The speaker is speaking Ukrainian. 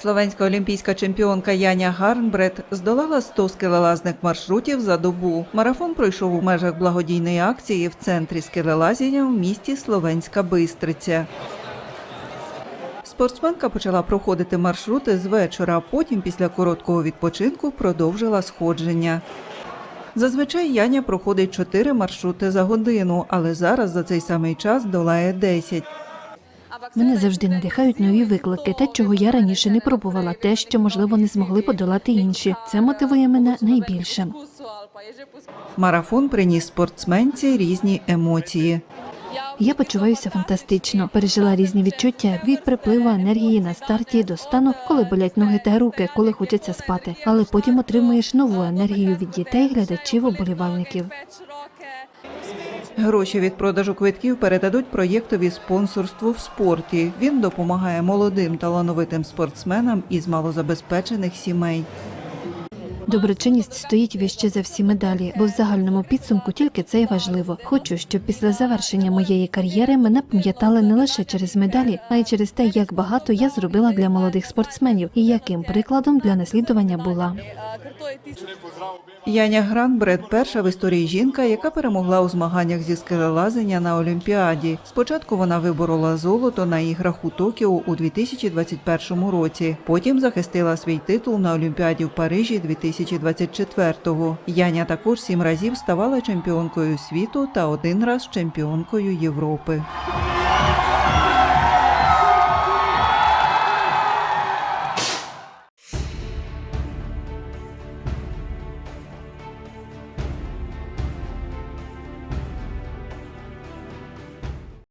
Словенська олімпійська чемпіонка Яня Гарнбред здолала 100 скелелазних маршрутів за добу. Марафон пройшов у межах благодійної акції в центрі скелелазіння в місті Словенська Бистриця. Спортсменка почала проходити маршрути з вечора, а потім після короткого відпочинку продовжила сходження. Зазвичай Яня проходить 4 маршрути за годину, але зараз за цей самий час долає 10. Мене завжди надихають нові виклики, те, чого я раніше не пробувала, те, що можливо не змогли подолати інші. Це мотивує мене найбільше. Марафон приніс спортсменці різні емоції. Я почуваюся фантастично, пережила різні відчуття від припливу енергії на старті до стану, коли болять ноги та руки, коли хочеться спати. Але потім отримуєш нову енергію від дітей, глядачів, оболівальників. Гроші від продажу квитків передадуть проєктові спонсорству в спорті. Він допомагає молодим талановитим спортсменам із малозабезпечених сімей. Доброчинність стоїть вище за всі медалі, бо в загальному підсумку тільки це й важливо. Хочу, щоб після завершення моєї кар'єри мене пам'ятали не лише через медалі, а й через те, як багато я зробила для молодих спортсменів і яким прикладом для наслідування була. Яня Гранбред перша в історії жінка, яка перемогла у змаганнях зі скелелазення на Олімпіаді. Спочатку вона виборола золото на іграх у Токіо у 2021 році. Потім захистила свій титул на Олімпіаді в Парижі 2024-го. Яня також сім разів ставала чемпіонкою світу та один раз чемпіонкою Європи.